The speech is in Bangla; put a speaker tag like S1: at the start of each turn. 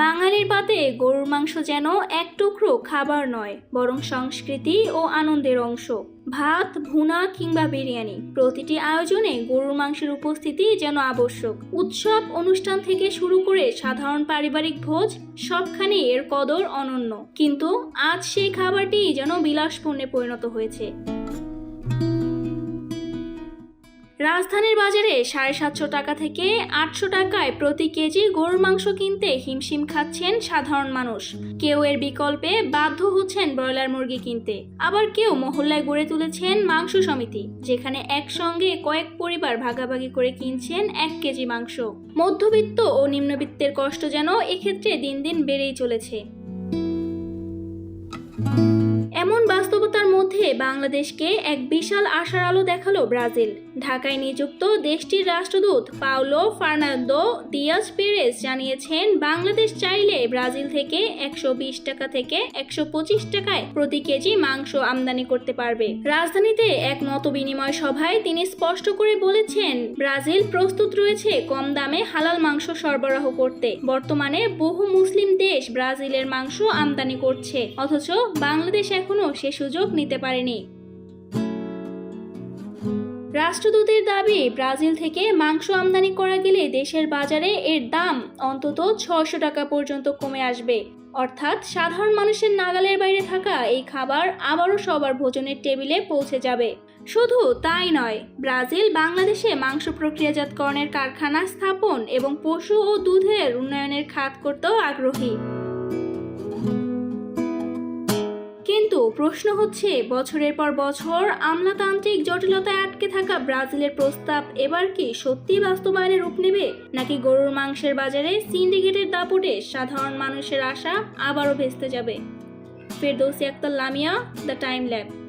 S1: বাঙালির পাতে গরুর মাংস যেন এক টুকরো খাবার নয়, বরং সংস্কৃতি ও আনন্দের অংশ। ভাত, ভুনা কিংবা বিরিয়ানি, প্রতিটি আয়োজনে গরুর মাংসের উপস্থিতি যেন আবশ্যক। উৎসব অনুষ্ঠান থেকে শুরু করে সাধারণ পারিবারিক ভোজ সবখানে এর কদর অনন্য। কিন্তু আজ সেই খাবারটি যেন বিলাসপণ্যে পরিণত হয়েছে। রাজধানীর বাজারে সাড়ে সাতশো টাকা থেকে আটশো টাকায় প্রতি কেজি গরুর মাংস কিনতে হিমশিম খাচ্ছেন সাধারণ মানুষ। কেউ এর বিকল্পে বাধ্য হচ্ছেন ব্রয়লার মুরগি কিনতে। আবার কেউ মহল্লায় গড়ে তুলেছেন মাংস সমিতি, যেখানে একসঙ্গে কয়েক পরিবার ভাগাভাগি করে কিনছেন এক কেজি মাংস। মধ্যবিত্ত ও নিম্নবিত্তের কষ্ট যেন এক্ষেত্রে দিন দিন বেড়েই চলেছে। বাস্তবতার মধ্যে বাংলাদেশকে এক বিশাল আশার আলো দেখাল ব্রাজিল। ঢাকায় নিযুক্ত দেশটির রাষ্ট্রদূত পাওলো ফার্নান্দো দিয়াজ পেরেস জানিয়েছেন, বাংলাদেশ চাইলে ব্রাজিল থেকে একশো বিশ টাকা থেকে একশো পঁচিশ টাকায় প্রতি কেজি মাংস আমদানি করতে পারবে। রাজধানীতে এক মত বিনিময় সভায় তিনি স্পষ্ট করে বলেছেন, ব্রাজিল প্রস্তুত রয়েছে কম দামে হালাল মাংস সরবরাহ করতে। বর্তমানে বহু মুসলিম দেশ ব্রাজিলের মাংস আমদানি করছে, অথচ বাংলাদেশ এখনও সে সুযোগ নিতে পারেনি। রাষ্ট্রদূতের দাবি, ব্রাজিল থেকে মাংস আমদানি করা গেলে দেশের বাজারে এর দাম অন্তত ছশো টাকা পর্যন্ত কমে আসবে। অর্থাৎ সাধারণ মানুষের নাগালের বাইরে থাকা এই খাবার আবারও সবার ভোজনের টেবিলে পৌঁছে যাবে। শুধু তাই নয়, ব্রাজিল বাংলাদেশে মাংস প্রক্রিয়াজাতকরণের কারখানা স্থাপন এবং পশু ও দুধের উন্নয়নের খাত করতেও আগ্রহী। প্রশ্ন হচ্ছে, বছরের পর বছর আমলাতান্ত্রিক জটিলতায় আটকে থাকা ব্রাজিলের প্রস্তাব এবার কি সত্যি বাস্তবায়নে রূপ নেবে? নাকি গরুর মাংসের বাজারে সিন্ডিকেটের দাপটে সাধারণ মানুষের আশা আবারও ভেস্তে যাবে? Ferdousi Akter Lamia, the time lab.